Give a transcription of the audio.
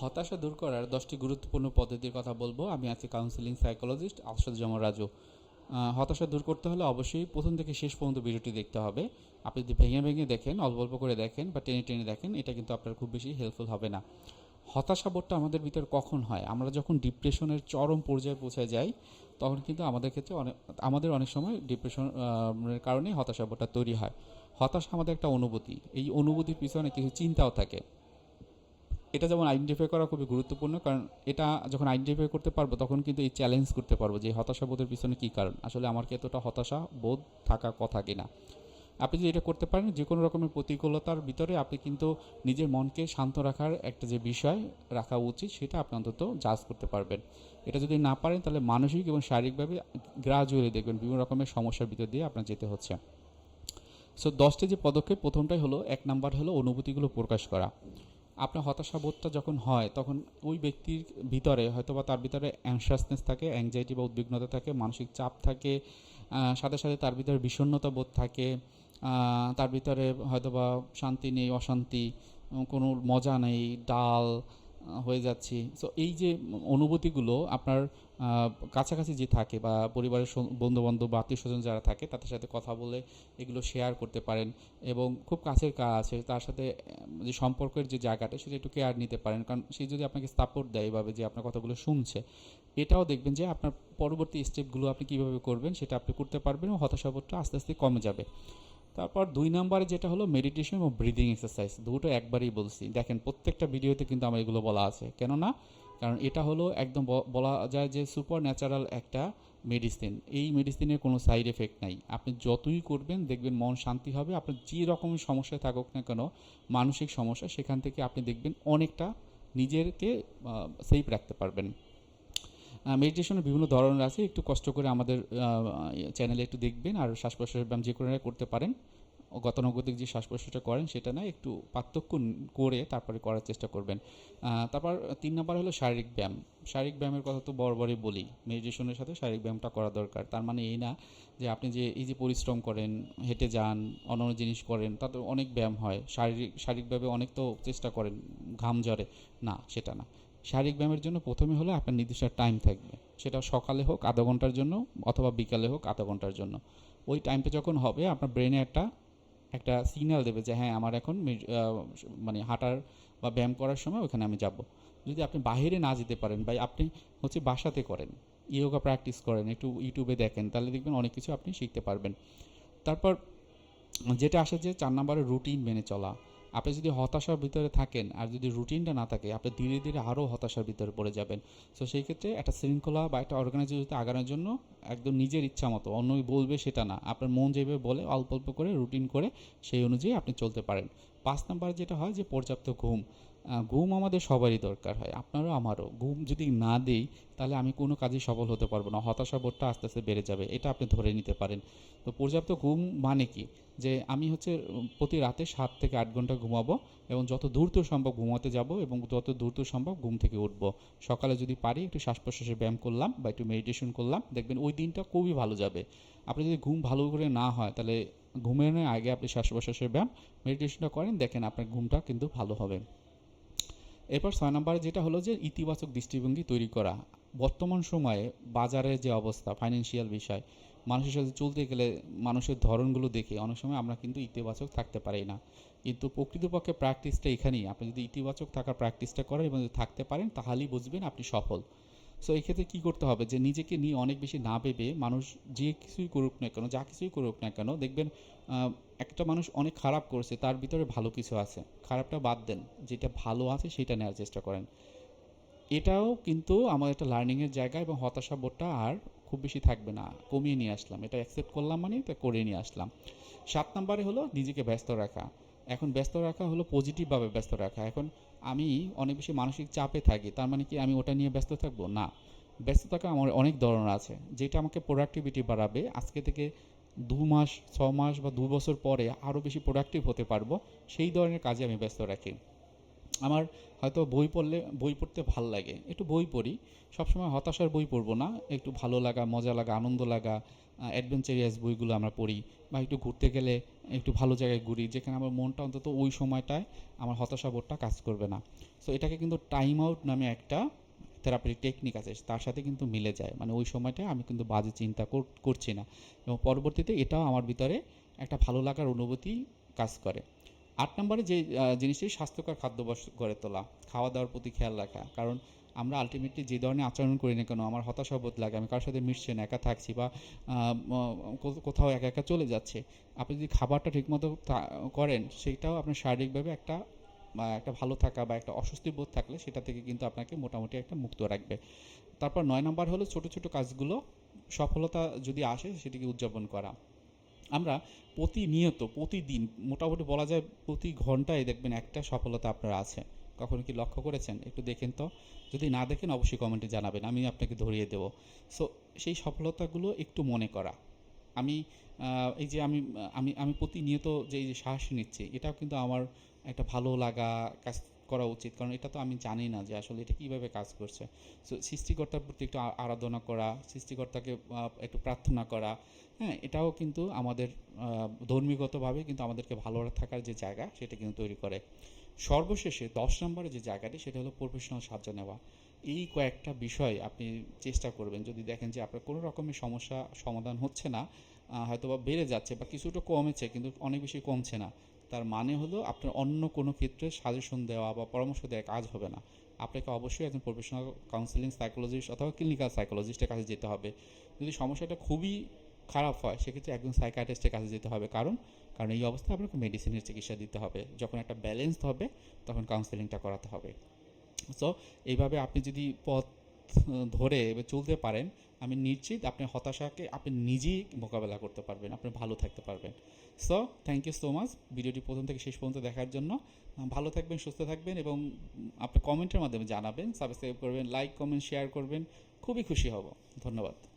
হতাশা দূর করার দশটি গুরুত্বপূর্ণ পদ্ধতির কথা বলব। আমি আছি কাউন্সিলিং সাইকোলজিস্ট আসাদুজ্জামান রাজু। হতাশা দূর করতে হলে অবশ্যই প্রথম থেকে শেষ পর্যন্ত ভিডিওটি দেখতে হবে। আপনি যদি ভেঙে ভেঙে দেখেন, অল্প অল্প করে দেখেন বা টেনে টেনে দেখেন, এটা কিন্তু আপনার খুব বেশি হেল্পফুল হবে না। হতাশা বোধটা আমাদের ভিতর কখন হয়? আমরা যখন ডিপ্রেশনের চরম পর্যায়ে পৌঁছে যাই, তখন কিন্তু আমাদের ক্ষেত্রে অনেক, আমাদের অনেক সময় ডিপ্রেশন এর কারণে হতাশা বোধটা তৈরি হয়। হতাশা আমাদের একটা অনুভূতি। এই অনুভূতির পিছনে কিছু চিন্তাও থাকে। এটা যেমন আইডেন্টিফাই করা খুবই গুরুত্বপূর্ণ, কারণ এটা যখন আইডেন্টিফাই করতে পারব, তখন কিন্তু এই চ্যালেঞ্জ করতে পারব যে হতাশা বোধের পিছনে কী কারণ? আসলে আমার কি এতটা হতাশা বোধ থাকা কথা কিনা? আপনি যদি এটা করতে পারেন যে কোনো রকমের প্রতিকূলতার ভিতরে আপনি কিন্তু নিজের মনকে শান্ত রাখার একটা যে বিষয় রাখা উচিত, সেটা আপনি অন্তত জাজ করতে পারবেন। এটা যদি না পারেন, তাহলে মানসিক এবং শারীরিকভাবে গ্রাজুয়ালি দেখবেন বিভিন্ন রকমের সমস্যার ভিতর দিয়ে আপনার যেতে হচ্ছে। সো দশটি যে পদক্ষেপ, প্রথমটাই হলো, এক নাম্বার হলো অনুভূতিগুলো প্রকাশ করা। আপনার হতাশা বোধটা যখন হয়, তখন ওই ব্যক্তির ভিতরে হয়তো বা তার ভিতরে অ্যাংশাসনেস থাকে অ্যাংজাইটি বা উদ্বিগ্নতা থাকে, মানসিক চাপ থাকে সাথে সাথে তার ভিতরে বিষণ্ণতা বোধ থাকে তার ভিতরে হয়তো বা শান্তি নেই, অশান্তি, কোনো মজা নেই, ডাল হয়ে যাচ্ছি। সো এই যে অনুভূতিগুলো আপনার কাছাকাছি যে থাকে বা পরিবারের বন্ধু বান্ধব বা আত্মীয় স্বজন যারা থাকে, তাদের সাথে কথা বলে এগুলো শেয়ার করতে পারেন এবং খুব কাছের কাজ আছে, তার সাথে যে সম্পর্কের যে জায়গাটা, সেটা একটু কেয়ার নিতে পারেন। কারণ সে যদি আপনাকে সাপোর্ট দেয় এভাবে যে আপনার কথাগুলো শুনছে, এটাও দেখবেন যে আপনার পরবর্তী স্টেপগুলো আপনি কীভাবে করবেন, সেটা আপনি করতে পারবেন এবং হতাশাবোধটা আস্তে আস্তে কমে যাবে। তারপর দুই নম্বরে যেটা হলো মেডিটেশন ও ব্রিদিং এক্সারসাইজ দুটো একবারই বলছি। দেখেন, প্রত্যেকটা ভিডিওতে কিন্তু আমার এগুলো বলা আছে। কেননা, কারণ এটা হলো একদম বলা যায় যে সুপার ন্যাচারাল একটা মেডিসিন এই মেডিসিনের কোনো সাইড এফেক্ট নাই। আপনি যতই করবেন, দেখবেন মন শান্তি হবে। আপনার যে রকমের সমস্যায় থাকুক না কেন, মানসিক সমস্যা, সেখান থেকে আপনি দেখবেন অনেকটা নিজেরকে সেফ রাখতে পারবেন। মেডিটেশনের বিভিন্ন ধরনের আছে। একটু কষ্ট করে আমাদের চ্যানেলে একটু দেখবেন আর শ্বাস প্রশ্বাসের ব্যায়াম যে কোনো করতে পারেন। গতানুগতিক যে শ্বাস প্রশ্বাসটা করেন সেটা না, একটু পার্থক্য করে তারপরে করার চেষ্টা করবেন। তারপর তিন নম্বর হলো শারীরিক ব্যায়াম। শারীরিক ব্যায়ামের কথা তো বরাবরই বলি। মেডিটেশনের সাথে শারীরিক ব্যায়ামটা করা দরকার। তার মানে এই না যে আপনি যে, এই যে পরিশ্রম করেন, হেঁটে যান, অন্যান্য জিনিস করেন, তাতে অনেক ব্যায়াম হয়। শারীরিক, শারীরিকভাবে অনেক তো চেষ্টা করেন, ঘাম ঝরে। না, সেটা না। শারীরিক ব্যায়ামের জন্য প্রথমে হলো আপনার নির্দিষ্ট টাইম থাকবে। সেটা সকালে হোক, আধা ঘণ্টার জন্য, অথবা বিকালে হোক, আধা ঘণ্টার জন্য। ওই টাইমটা যখন হবে, আপনার ব্রেনে একটা একটা সিগন্যাল দেবে যে হ্যাঁ আমার এখন মানে হাঁটার বা ব্যায়াম করার সময় ওখানে আমি যাব। যদি আপনি বাইরে না যেতে পারেন বা আপনি হচ্ছে বাসাতে করেন ইয়োগা প্র্যাকটিস করেন, একটু ইউটিউবে দেখেন, তাহলে দেখবেন অনেক কিছু আপনি শিখতে পারবেন। তারপর যেটা আসে যে, চার নম্বরে রুটিন মেনে চলা। আপনি যদি হতাশার ভিতরে থাকেন আর যদি রুটিনটা না থাকে, আপনি ধীরে ধীরে আরও হতাশার ভিতরে পড়ে যাবেন। সো সেই ক্ষেত্রে একটা শৃঙ্খলা বা একটা অর্গানাইজেশনতে আগানোর জন্য একদম নিজের ইচ্ছা মতো অন্য বলবে সেটা না। আপনার মন যেভাবে বলে, অল্প অল্প করে রুটিন করে, সেই অনুযায়ী আপনি চলতে পারেন। পাঁচ নাম্বার যেটা হয় যে পর্যাপ্ত ঘুম। ঘুম আমাদের সবারই দরকার হয়, আপনারও আমারও। ঘুম যদি না দেই, তাহলে আমি কোনো কাজে সফল হতে পারব না। হতাশা বোধটা আস্তে আস্তে বেড়ে যাবে, এটা আপনি ধরে নিতে পারেন। তো পর্যাপ্ত ঘুম মানে কি? যে আমি হচ্ছে প্রতি রাতে সাত থেকে আট ঘণ্টা ঘুমাবো এবং যত দ্রুত সম্ভব ঘুমাতে যাব এবং যত দ্রুত সম্ভব ঘুম থেকে উঠবো। সকালে যদি পারি, একটু শ্বাস প্রশ্বাসের ব্যায়াম করলাম বা একটু মেডিটেশন করলাম, দেখবেন ওই দিনটা খুবই ভালো যাবে। আপনি যদি ঘুম ভালো করে না হয়, তাহলে ঘুমের আগে আপনি শ্বাস প্রশ্বাসের ব্যায়াম মেডিটেশনটা করেন, দেখেন আপনার ঘুমটা কিন্তু ভালো হবে। এরপর ছয় নম্বরে যেটা হলো যে ইতিবাচক দৃষ্টিভঙ্গি তৈরি করা। বর্তমান সময়ে বাজারের যে অবস্থা ফাইন্যান্সিয়াল বিষয়, মানুষের সাথে চলতে গেলে মানুষের ধরনগুলো দেখে অনেক সময় আমরা কিন্তু ইতিবাচক থাকতে পারি না। কিন্তু প্রকৃতপক্ষে প্র্যাকটিসটা এখানেই। আপনি যদি ইতিবাচক থাকার প্র্যাকটিসটা করেন এবং যদি থাকতে পারেন, তাহলেই বুঝবেন আপনি সফল। সো এই ক্ষেত্রে কী করতে হবে? যে নিজেকে নিয়ে অনেক বেশি না ভেবে মানুষ যে কিছুই করুক না কেন, যা কিছুই করুক না কেন, দেখবেন একটা মানুষ অনেক খারাপ করছে, তার ভিতরে ভালো কিছু আছে। খারাপটা বাদ দেন, যেটা ভালো আছে সেটা নেওয়ার চেষ্টা করেন। এটাও কিন্তু আমার একটা লার্নিংয়ের জায়গা এবং হতাশা বোধটা আর খুব বেশি থাকবে না। কমিয়ে নিয়ে আসলাম। এটা অ্যাকসেপ্ট করলাম মানে এটা করে নিয়ে আসলাম। সাত নম্বরে হলো নিজেকে ব্যস্ত রাখা। এখন ব্যস্ত রাখা হলো পজিটিভভাবে ব্যস্ত রাখা। এখন আমি অনেক বেশি মানসিক চাপে থাকি, তার মানে কি আমি ওটা নিয়ে ব্যস্ত থাকব? না। ব্যস্ত থাকা আমার অনেক ধরনের আছে, যেটা আমাকে প্রোডাক্টিভিটি বাড়াবে। আজকে থেকে দু মাস, ছ মাস বা দু বছর পরে আরও বেশি প্রোডাক্টিভ হতে পারব। সেই ধরনের কাজে আমি ব্যস্ত রাখি। আমার হয়তো বই পড়লে, বই পড়তে ভালো লাগে। একটু বই পড়ি। সবসময় হতাশার বই পড়ব না। একটু ভালো লাগা, মজা লাগা, আনন্দ লাগা অ্যাডভেঞ্চারিয়াস বইগুলো আমরা পড়ি। বা একটু ঘুরতে গেলে একটু ভালো জায়গায় ঘুরি, যেখানে আমার মনটা অন্তত ওই সময়টায় আমার হতাশা বোধটা কাজ করবে না। সো এটাকে কিন্তু টাইম আউট নামে একটা থেরাপির টেকনিক আছে, তার সাথে কিন্তু মিলে যায়। মানে ওই সময়টায় আমি কিন্তু বাজে চিন্তা কর- করছি না। এবং পরবর্তীতে এটাও আমার ভিতরে একটা ভালো লাগার অনুভূতি কাজ করে। আট নম্বরে যে জিনিসটি স্বাস্থ্যকর খাদ্যাভ্যাস গড়ে তোলা খাওয়া দাওয়ার প্রতি খেয়াল রাখা। কারণ আমরা আলটিমেটলি যে ধরনের আচরণ করি না কেন, আমার হতাশা বোধ লাগে, আমি কারোর সাথে মিশছি না, একা থাকছি বা কোথাও একা একা চলে যাচ্ছে। আপনি যদি খাবারটা ঠিকমতো করেন, সেটাও আপনার শারীরিকভাবে একটা, বা একটা ভালো থাকা বা একটা অস্বস্তি বোধ থাকলে সেটা থেকে কিন্তু আপনাকে মোটামুটি একটা মুক্ত রাখবে। তারপর নয় নম্বর হলো ছোট ছোট কাজগুলো সফলতা যদি আসে, সেটিকে উদযাপন করা। আমরা প্রতিনিয়ত, প্রতিদিন, মোটামুটি বলা যায় প্রতি ঘন্টায় দেখবেন একটা সফলতা আপনার আছে। কখনো কি লক্ষ্য করেছেন? একটু দেখেন তো। যদি না দেখেন, অবশ্যই কমেন্টে জানাবেন। আমি আপনাকে ধরিয়ে দেব। সো সেই সফলতাগুলো একটু মনে করা। আমি এই যে আমি আমি আমি প্রতিনিয়ত যে শ্বাস নিচ্ছি, এটাও কিন্তু আমার একটা ভালো লাগা কাজ করা উচিত। কারণ এটা তো আমি জানি না যে আসলে এটা কীভাবে কাজ করছে। সো সৃষ্টিকর্তার প্রতি একটু আরাধনা করা, সৃষ্টিকর্তাকে একটু প্রার্থনা করা হ্যাঁ এটাও কিন্তু আমাদের ধর্মীগতভাবে কিন্তু আমাদেরকে ভালো থাকার যে জায়গা, সেটা কিন্তু তৈরি করে। সর্বশেষে দশ নম্বরে যে জায়গাটি, সেটা হলো প্রফেশনাল সাহায্য নেওয়া। এই কয়েকটা বিষয় আপনি চেষ্টা করবেন। যদি দেখেন যে আপনার কোনো রকমের সমস্যা, সমাধান হচ্ছে না হয়তো বা বেড়ে যাচ্ছে বা কিছুটা কমেছে, কিন্তু অনেক বেশি কমছে না। তার মানে হলো আপনার অন্য কোনো ক্ষেত্রে সাজেশন দেওয়া বা পরামর্শ দেওয়া কাজ হবে না। আপনাকে অবশ্যই একজন প্রফেশনাল কাউন্সিলিং সাইকোলজিস্ট অথবা ক্লিনিক্যাল সাইকোলজিস্টের কাছে যেতে হবে। যদি সমস্যাটা খুবই খারাপ হয়, সেক্ষেত্রে একজন সাইকাটিস্টের কাছে যেতে হবে। কারণ কারণ এই অবস্থায় আপনাকে মেডিসিনের চিকিৎসা দিতে হবে। যখন একটা ব্যালেন্স হবে, তখন কাউন্সেলিংটা করাতে হবে। সো এইভাবে আপনি যদি পথ ধরে চলতে পারেন, আমি নিশ্চিত আপনি হতাশাকে আপনি নিজেই মোকাবেলা করতে পারবেন, আপনি ভালো থাকতে পারবেন। So thank you so much ভিডিওটি প্রথম থেকে শেষ পর্যন্ত দেখার জন্য ভালো থাকবেন, সুস্থ থাকবেন এবং আপনি কমেন্টের মাধ্যমে জানাবেন সাবস্ক্রাইব করবেন লাইক কমেন্ট শেয়ার করবেন। খুবই খুশি হব। ধন্যবাদ।